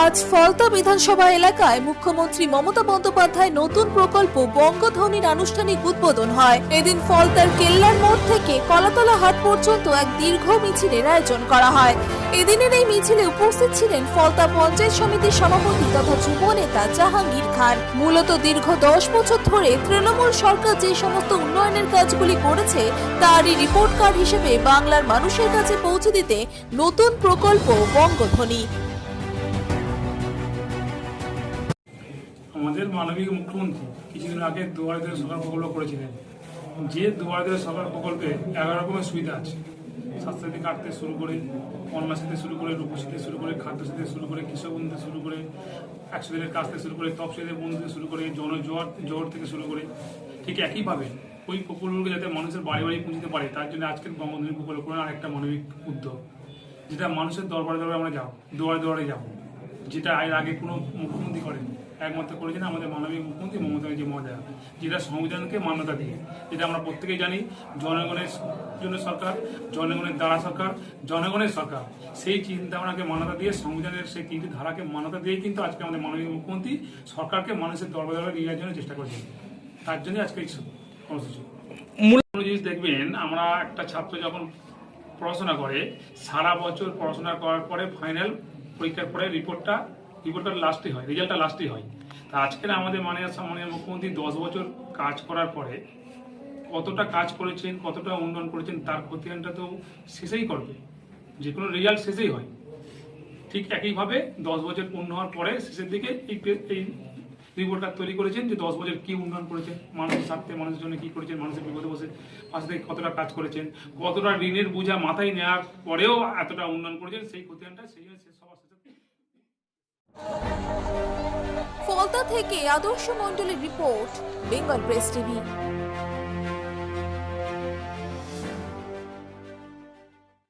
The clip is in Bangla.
আজ ফলতা বিধানসভা এলাকায় মুখ্যমন্ত্রী মমতা বন্দ্যোপাধ্যায় নতুন প্রকল্প বঙ্গধ্বনির আনুষ্ঠানিক উদ্বোধন হয়। এদিন ফলতার কেল্লার মোড় থেকে কলাতলা হাট পর্যন্ত এক দীর্ঘ মিছিলের আয়োজন করা হয়। এদিনের এই মিছিলে উপস্থিত ছিলেন ফলতা পঞ্চায়েত সমিতির সভাপতি তথা যুব নেতা জাহাঙ্গীর খান। মূলত দীর্ঘ দশ বছর ধরে তৃণমূল সরকার যে সমস্ত উন্নয়নের কাজগুলি করেছে, তারই রিপোর্ট কার্ড হিসেবে বাংলার মানুষের কাছে পৌঁছে দিতে নতুন প্রকল্প বঙ্গধ্বনি। আমাদের মানবিক মুখ্যমন্ত্রী কিছুদিন আগে দুয়ারে দুয়ারে প্রকল্প করেছিলেন। যে দুয়ারে দুয়ারে প্রকল্পে এগারো রকমের সুবিধা আছে। স্বাস্থ্যসাথী কার্ড থেকে শুরু করে কন্যাসাথী শুরু করে রূপসী থেকে শুরু করে খাদ্যসাথী শুরু করে কৃষক বন্ধু থেকে শুরু করে একশো দিনের কাজ থেকে শুরু করে তপসিলের বন্ধু থেকে শুরু করে জনজোয়ার জোয়ার থেকে শুরু করে ঠিক একইভাবে ওই প্রকল্পগুলোকে যাতে মানুষের বাড়ি বাড়ি পৌঁছতে পারে, তার জন্য আজকের বঙ্গবন্ধু প্রকল্প আরেকটা মানবিক উদ্যোগ। যেটা মানুষের দরবারে দরবারে আমরা যাব, দুয়ারে দুয়ারে যাব। যেটা এর আগে কোনো মুখ্যমন্ত্রী করেন, একমাত্র করেছেন আমাদের মাননীয় মুখ্যমন্ত্রী মমতা ব্যানার্জি মহোদয়া যেটা সংবিধানকে মান্যতা দিয়ে যেটা আমরা প্রত্যেকেই জানি, জনগণের জন্য সরকার, জনগণের দ্বারা সরকার, জনগণের সরকার। সেই চিন্তা ভাবনাকে মান্যতা দিয়ে সংবিধানের সেই তিনটি ধারাকে মান্যতা দিয়েই কিন্তু আজকে আমাদের মাননীয় মুখ্যমন্ত্রী সরকারকে মানুষের দরবার নিয়ে যাওয়ার জন্য চেষ্টা করেছেন। তার জন্য আজকে এই কর্মসূচি। জিনিস দেখবেন, আমরা একটা ছাত্র যখন পড়াশোনা করে, সারা বছর পড়াশোনা করার পরে ফাইনাল পরীক্ষার পরে রিপোর্টটা রিপোর্টটা লাস্টে হয় রেজাল্টটা লাস্টে হয়। তা আজকের আমাদের মাননীয় মনে মুখ্যমন্ত্রী দশ বছর কাজ করার পরে কতটা কাজ করেছেন, কতটা উন্নয়ন করেছেন, তার প্রতিদানটা তো শেষেই করবে। যে কোনো রেজাল্ট শেষেই হয়। ঠিক একইভাবে দশ বছর পূর্ণ হওয়ার পরে শেষের দিকে এই এই রিপোর্টটা তৈরি করেছেন, যে দশ বছর কি উন্নয়ন করেছেন মানুষের স্বার্থে মানুষের জন্য কি করেছেন, মানুষের বিপদে বসে পাশে থেকে কতটা কাজ করেছেন, কতটা ঋণের বোঝা মাথায় নেওয়ার পরেও এতটা উন্নয়ন করেছেন, সেই খতিয়ানটা সেই জন্য সবার শেষে ফলতা থেকে আদর্শ মন্ডলের রিপোর্ট, বেঙ্গল প্রেস টিভি।